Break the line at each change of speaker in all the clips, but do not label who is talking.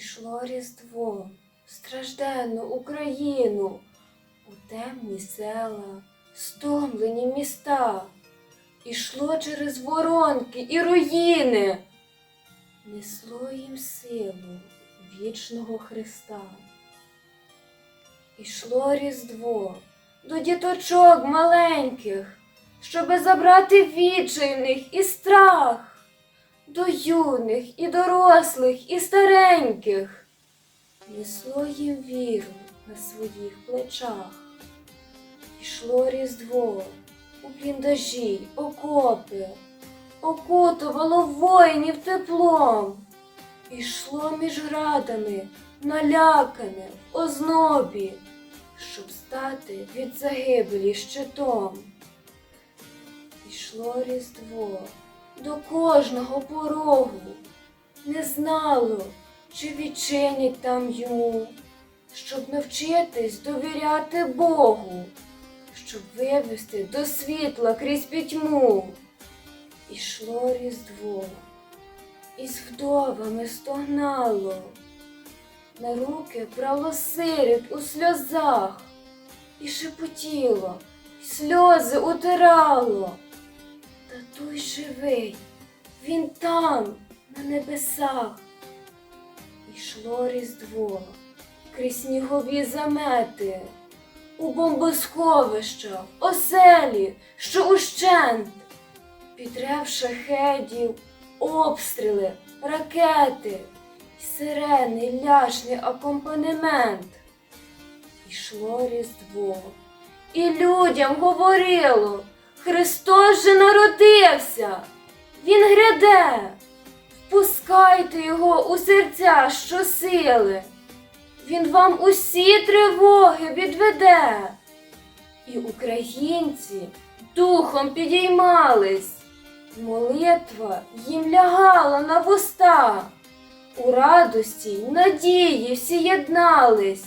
Ішло Різдво, стражденну Україну, у темні села, стомлені міста. Ішло через воронки і руїни, несло їм силу вічного Христа. Ішло Різдво до діточок маленьких, щоби забрати відчай в них і страх до юних і дорослих, і стареньких, несло їм віру на своїх плечах. Ішло різдво у бліндажі, окопи, окутувало воїнів теплом, ішло між градами, налякане в ознобі, щоб стати від загибелі щитом. Ішло різдво до кожного порогу, не знало, чи відчинять там йому, щоб навчитись довіряти Богу, щоб вивести до світла крізь пітьму. Ішло різдво, і з вдовами стогнало, на руки брало сиріт у сльозах, і шепотіло, й сльози утирало. Татуй живий, він там, на небесах. Ішло різдво крізь снігові замети, у бомбосховища, оселі, що ущент, підрев шахедів, обстріли, ракети, й сирени, ляшний акомпанемент. Ішло різдво, і людям говорило. Христос же народився, Він гряде, впускайте його у серця щосили, Він вам усі тривоги відведе. І українці духом підіймались, молитва їм лягала на вуста, у радості й надії всі єднались.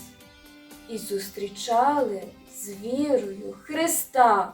І зустрічали з вірою Христа.